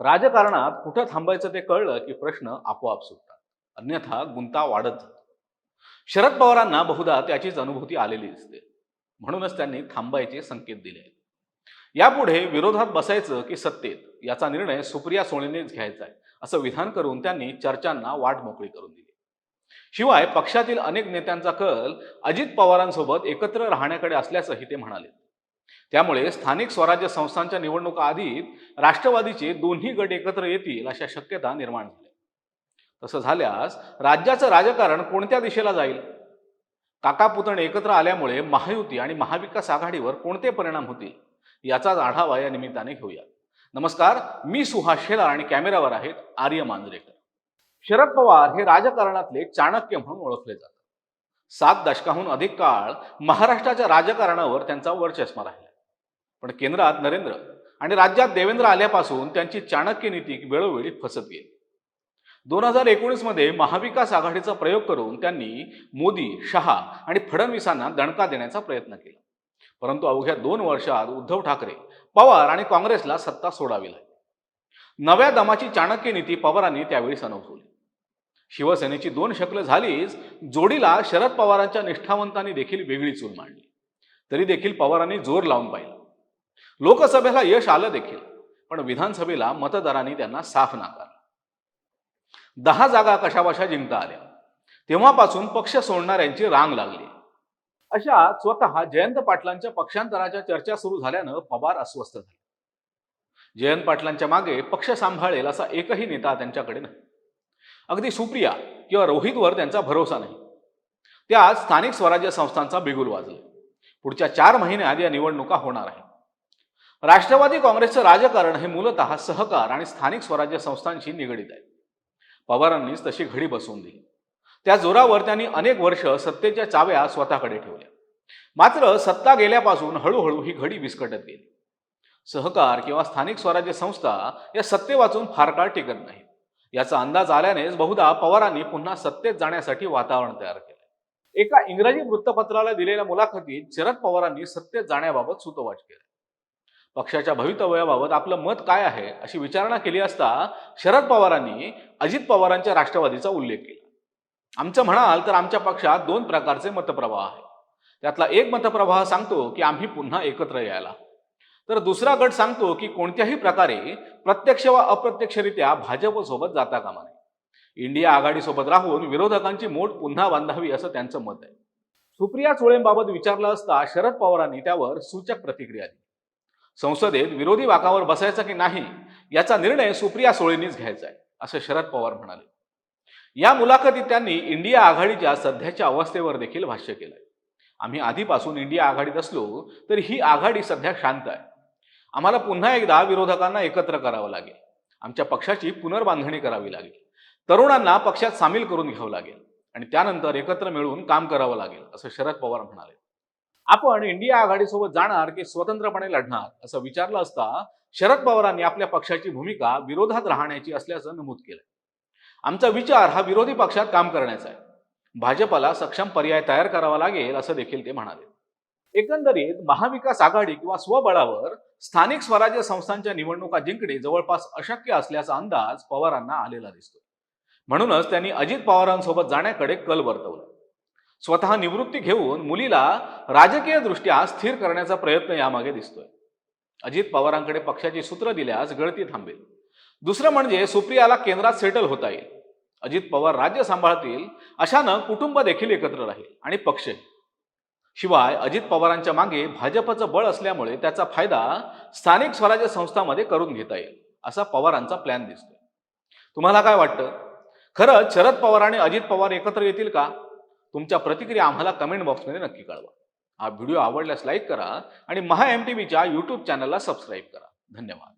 राजकारणात कुठं थांबायचं ते कळलं की प्रश्न आपोआप सुटतात. अन्यथा गुंता वाढत जातो. शरद पवारांना बहुधा त्याचीच अनुभूती आलेली दिसते. म्हणूनच त्यांनी थांबायचे संकेत दिले. आहेत यापुढे विरोधात बसायचं की सत्तेत याचा निर्णय सुप्रिया सोळेनेच घ्यायचा आहे असं विधान करून त्यांनी चर्चांना वाट मोकळी करून दिली. शिवाय पक्षातील अनेक नेत्यांचा कल अजित पवारांसोबत एकत्र राहण्याकडे असल्याचंही ते म्हणाले. त्यामुळे स्थानिक स्वराज्य संस्थांच्या निवडणुका आधी राष्ट्रवादीचे दोन्ही गट एकत्र येतील अशा शक्यता निर्माण झाल्या. तसं झाल्यास राज्याचं राजकारण कोणत्या दिशेला जाईल? काका पुतणे एकत्र आल्यामुळे महायुती आणि महाविकास आघाडीवर कोणते परिणाम होतील? याचाच आढावा या निमित्ताने घेऊया. नमस्कार मी सुहास शेलार आणि कॅमेरावर आहेत आर्य मांजरेकर. शरद पवार हे राजकारणातले चाणक्य म्हणून ओळखले जातात. सात दशकाहून अधिक काळ महाराष्ट्राच्या राजकारणावर त्यांचा वर्चस्मा राहिला. पण केंद्रात नरेंद्र आणि राज्यात देवेंद्र आल्यापासून त्यांची चाणक्य नीती वेळोवेळी फसत गेली. दोन हजार एकोणीसमध्ये महाविकास आघाडीचा प्रयोग करून त्यांनी मोदी शहा आणि फडणवीसांना दणका देण्याचा प्रयत्न केला. परंतु अवघ्या दोन वर्षात उद्धव ठाकरे पवार आणि काँग्रेसला सत्ता सोडावी लागली. नव्या दमाची चाणक्य नीती पवारांनी त्यावेळी अनुभवली शिवसेनेची दोन शकलं झालीच जोडीला शरद पवारांच्या निष्ठावंतांनी देखील वेगळी चूल मांडली. तरी देखील पवारांनी जोर लावून पाहिला. लोकसभेला यश आलं देखील पण विधानसभेला मतदारांनी त्यांना साफ नाकारलं. दहा जागा कशाबशा जिंकता आल्या. तेव्हापासून पक्ष सोडणाऱ्यांची रांग लागली. अशा स्वतः जयंत पाटलांच्या पक्षांतराच्या चर्चा सुरू झाल्यानं पवार अस्वस्थ झाले. जयंत पाटलांच्या मागे पक्ष सांभाळेल असा एकही नेता त्यांच्याकडे नाही. अगदी सुप्रिया किंवा रोहितवर त्यांचा भरोसा नाही. त्यात स्थानिक स्वराज्य संस्थांचा बिगुल वाजले. पुढच्या चार महिन्यात या निवडणुका होणार आहेत. राष्ट्रवादी काँग्रेसचं राजकारण हे मूलतः सहकार आणि स्थानिक स्वराज्य संस्थांशी निगडीत आहे. पवारांनीच तशी घडी बसवून दिली. त्या जोरावर त्यांनी अनेक वर्ष सत्तेच्या चाव्या स्वतःकडे ठेवल्या. मात्र सत्ता गेल्यापासून हळूहळू ही घडी विस्कटत गेली. सहकार किंवा स्थानिक स्वराज्य संस्था या सत्ते वाचून फार काळ टिकत नाही. याचा अंदाज आल्यानेच बहुधा पवारांनी पुन्हा सत्तेत जाण्यासाठी वातावरण तयार केलं एका इंग्रजी वृत्तपत्राला दिलेल्या मुलाखतीत शरद पवारांनी सत्तेत जाण्याबाबत सुतोवाच केलं पक्षाच्या भवितव्याबाबत आपलं मत काय आहे अशी विचारणा केली असता शरद पवारांनी अजित पवारांच्या राष्ट्रवादीचा उल्लेख केला. आमचं म्हणाल तर आमच्या पक्षात दोन प्रकारचे मतप्रवाह आहेत. त्यातला एक मतप्रवाह सांगतो की आम्ही पुन्हा एकत्र यायला तर दुसरा गट सांगतो की कोणत्याही प्रकारे प्रत्यक्ष वा अप्रत्यक्षरित्या भाजपसोबत जाता कामा नये. इंडिया आघाडीसोबत राहून विरोधकांची मोठ पुन्हा बांधावी असं त्यांचं मत आहे. सुप्रिया सुळेंबाबत विचारलं असता शरद पवारांनी त्यावर सूचक प्रतिक्रिया दिली. संसदेत विरोधी वाकावर बसायचा की नाही याचा निर्णय सुप्रिया सुळेंनीच घ्यायचा आहे असं शरद पवार म्हणाले. या मुलाखतीत त्यांनी इंडिया आघाडीच्या सध्याच्या अवस्थेवर देखील भाष्य केलंय. आम्ही आधीपासून इंडिया आघाडीत असलो तरी ही आघाडी सध्या शांत आहे. आम्हाला पुन्हा एकदा विरोधकांना एकत्र करावं लागेल. आमच्या पक्षाची पुनर्बांधणी करावी लागेल. तरुणांना पक्षात सामील करून घ्यावं लागेल. आणि त्यानंतर एकत्र मिळून काम करावं लागेल असं शरद पवार म्हणाले. आपण इंडिया आघाडीसोबत जाणार की स्वतंत्रपणे लढणार असं विचारलं असता शरद पवारांनी आपल्या पक्षाची भूमिका विरोधात राहण्याची असल्याचं नमूद केलं. आमचा विचार हा विरोधी पक्षात काम करण्याचा आहे. भाजपला सक्षम पर्याय तयार करावा लागेल असं देखील ते म्हणाले. एकंदरीत महाविकास आघाडी किंवा स्वबळावर स्थानिक स्वराज्य संस्थांच्या निवडणुका जिंकणे जवळपास अशक्य असल्याचा अंदाज पवारांना आलेला दिसतो. म्हणूनच त्यांनी अजित पवारांसोबत जाण्याकडे कल वर्तवला. स्वतः निवृत्ती घेऊन मुलीला राजकीय दृष्ट्या स्थिर करण्याचा प्रयत्न यामागे दिसतोय. अजित पवारांकडे पक्षाची सूत्र दिल्यास गळती थांबेल. दुसरं म्हणजे सुप्रियाला केंद्रात सेटल होता येईल. अजित पवार राज्य सांभाळतील अशानं कुटुंब देखील एकत्र राहील आणि पक्षही शिवाय अजित पवारांच्या मागे भाजपचं बळ असल्यामुळे त्याचा फायदा स्थानिक स्वराज्य संस्थांमध्ये करून घेता येईल असा पवारांचा प्लॅन दिसतोय. तुम्हाला काय वाटतं? खरंच शरद पवार आणि अजित पवार एकत्र येतील का? तुमच्या प्रतिक्रिया आम्हाला कमेंट बॉक्समध्ये नक्की कळवा. हा व्हिडिओ आवडल्यास लाईक करा आणि महा एम टी व्हीच्या यूट्यूब चॅनलला सबस्क्राईब करा. धन्यवाद.